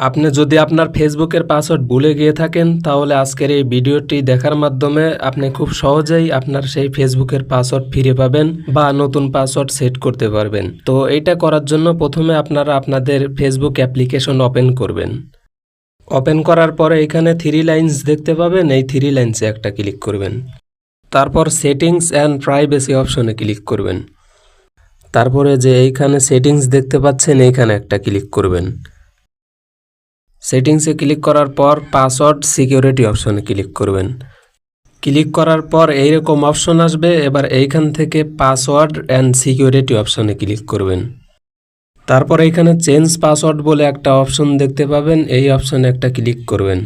আপনি যদি আপনার ফেসবুকের পাসওয়ার্ড ভুলে গিয়ে থাকেন, তাহলে আজকের এই ভিডিওটি দেখার মাধ্যমে আপনি খুব সহজেই আপনার সেই ফেসবুকের পাসওয়ার্ড ফিরে পাবেন বা নতুন পাসওয়ার্ড সেট করতে পারবেন। তো এইটা করার জন্য প্রথমে আপনারা আপনাদের ফেসবুক অ্যাপ্লিকেশন ওপেন করবেন। ওপেন করার পরে এখানে থ্রি লাইন্স দেখতে পাবেন, এই থ্রি লাইন্সে একটা ক্লিক করবেন। তারপর সেটিংস অ্যান্ড প্রাইভেসি অপশনে ক্লিক করবেন। তারপরে যে এইখানে সেটিংস দেখতে পাচ্ছেন, এইখানে একটা ক্লিক করবেন। সেটিংসে ক্লিক করার পর পাসওয়ার্ড সিকিউরিটি অপশনে ক্লিক করবেন। ক্লিক করার পর এইরকম অপশন আসবে, এবার এইখান থেকে পাসওয়ার্ড অ্যান্ড সিকিউরিটি অপশনে ক্লিক করবেন। তারপর এইখানে চেঞ্জ পাসওয়ার্ড বলে একটা অপশন দেখতে পাবেন, এই অপশনে একটা ক্লিক করবেন।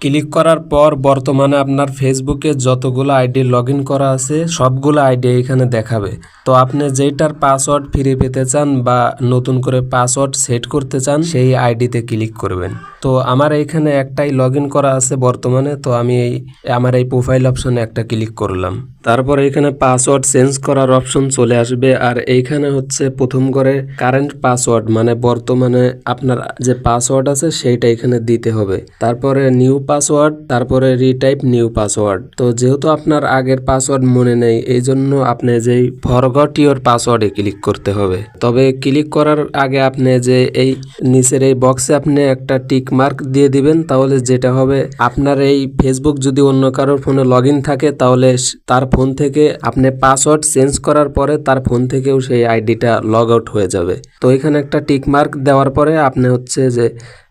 ক্লিক করার পর বর্তমানে আপনার ফেসবুকে যতগুলো আইডি লগ করা আছে, সবগুলো আইডি এখানে দেখাবে। তো আপনি যেটার পাসওয়ার্ড ফিরে পেতে চান বা নতুন করে পাসওয়ার্ড সেট করতে চান, সেই আইডিতে ক্লিক করবেন। তো আমার এইখানে একটাই লগ করা আছে বর্তমানে, তো আমি এই, আমার এই প্রোফাইল অপশনে একটা ক্লিক করলাম। তারপর এখানে পাসওয়ার্ড চেঞ্জ করার অপশন চলে আসবে, আর এইখানে হচ্ছে প্রথম করে কারেন্ট পাসওয়ার্ড মানে বর্তমানে আপনার যে পাসওয়ার্ড আছে, সেইটা এখানে দিতে হবে। তারপরে নিউ পাসওয়ার্ড তারপরে রিটাইপ নিউ পাসওয়ার্ড তো যেহেতু আপনার আগের পাসওয়ার্ড মনে নেই এই জন্য আপনি যেই ফরগট ইওর পাসওয়ার্ডে ক্লিক করতে হবে। তবে ক্লিক করার আগে আপনি যে এই নিচের এই বক্সে আপনি একটা টিক মার্ক দিয়ে দিবেন, তাহলে যেটা হবে, আপনার এই ফেসবুক যদি অন্য কারোর ফোনে লগ থাকে, তাহলে তার ফোন থেকে আপনি পাসওয়ার্ড চেঞ্জ করার পরে তার ফোন থেকেও সেই আইডিটা লগ আউট হয়ে যাবে। তো এখানে একটা টিক মার্ক দেওয়ার পরে আপনি হচ্ছে যে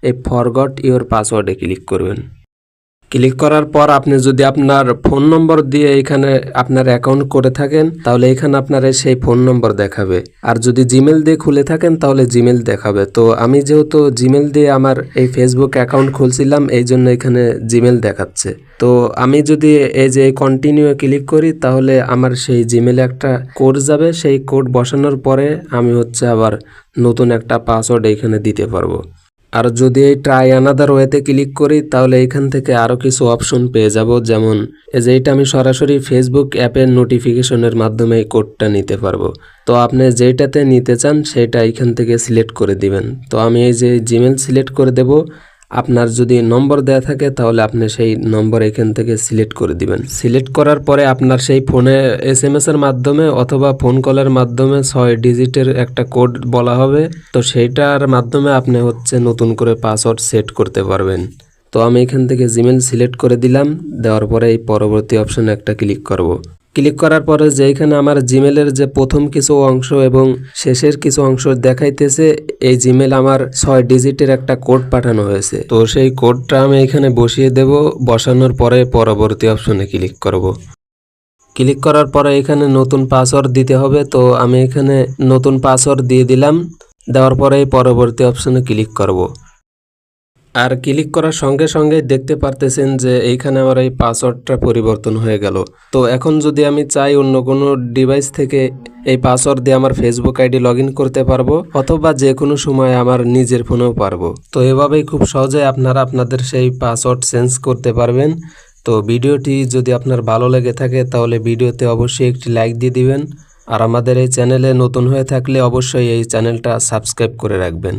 এই ফরগট ইওর পাসওয়ার্ডে ক্লিক করবেন। ক্লিক করার পর আপনি যদি আপনার ফোন নম্বর দিয়ে এখানে আপনার অ্যাকাউন্ট করে থাকেন, তাহলে এখানে আপনার সেই ফোন নম্বর দেখাবে। আর যদি জিমেল দিয়ে খুলে থাকেন, তাহলে জিমেল দেখাবে। তো আমি যেহেতু জিমেল দিয়ে আমার এই ফেসবুক অ্যাকাউন্ট খুলছিলাম, এই জন্য এখানে জিমেল দেখাচ্ছে। তো আমি যদি এই যে কন্টিনিউ ক্লিক করি, তাহলে আমার সেই জিমেলে একটা কোড যাবে। সেই কোড বসানোর পরে আমি হচ্ছে আবার নতুন একটা পাসওয়ার্ড এইখানে দিতে পারব। আর যদি এই ট্রাই আনাদার ওয়েতে ক্লিক করি, তাহলে এখান থেকে আরও কিছু অপশন পেয়ে যাব। যেমন, এই যে এটা আমি সরাসরি ফেসবুক অ্যাপের নোটিফিকেশনের মাধ্যমে এই কোডটা নিতে পারব। তো আপনি যেইটাতে নিতে চান, সেটা এখান থেকে সিলেক্ট করে দিবেন। তো আমি এই যে জিমেল সিলেক্ট করে দেব। আপনার যদি নম্বর দেওয়া থাকে, তাহলে আপনি সেই নম্বর এখান থেকে সিলেক্ট করে দিবেন। সিলেক্ট করার পরে আপনার সেই ফোনে এস এম এর মাধ্যমে অথবা ফোন কলের মাধ্যমে ছয় ডিজিটের একটা কোড বলা হবে। তো সেইটার মাধ্যমে আপনি হচ্ছে নতুন করে পাসওয়ার্ড সেট করতে পারবেন। তো আমি এখান থেকে জিমেল সিলেক্ট করে দিলাম। দেওয়ার পরে এই পরবর্তী অপশনে একটা ক্লিক করব। ক্লিক করার পরে যে এখানে আমার জিমেলের যে প্রথম কিছু অংশ এবং শেষের কিছু অংশ দেখাইতেছে, এই জিমেল আমার ছয় ডিজিটের একটা কোড পাঠানো হয়েছে। তো সেই কোডটা আমি এখানে বসিয়ে দেব, বসানোর পরে পরবর্তী অপশনে ক্লিক করব। ক্লিক করার পরে এখানে নতুন পাসওয়ার্ড দিতে হবে, তো আমি এখানে নতুন পাসওয়ার্ড দিয়ে দিলাম, দেওয়ার পরে পরবর্তী অপশনে ক্লিক করব। আর ক্লিক করার সঙ্গে সঙ্গে দেখতে পারতেছেন যে এইখানে আমার এই পাসওয়ার্ডটা পরিবর্তন হয়ে গেল। তো এখন যদি আমি চাই অন্য কোনো ডিভাইস থেকে এই পাসওয়ার্ড দিয়ে আমার ফেসবুক আইডি লগ করতে পারব, অথবা যে কোনো সময় আমার নিজের ফোনেও পারব। তো এভাবেই খুব সহজে আপনারা আপনাদের সেই পাসওয়ার্ড চেঞ্জ করতে পারবেন। তো ভিডিওটি যদি আপনার ভালো লেগে থাকে, তাহলে ভিডিওতে অবশ্যই একটি লাইক দিয়ে দিবেন। আর আমাদের এই চ্যানেলে নতুন হয়ে থাকলে অবশ্যই এই চ্যানেলটা সাবস্ক্রাইব করে রাখবেন।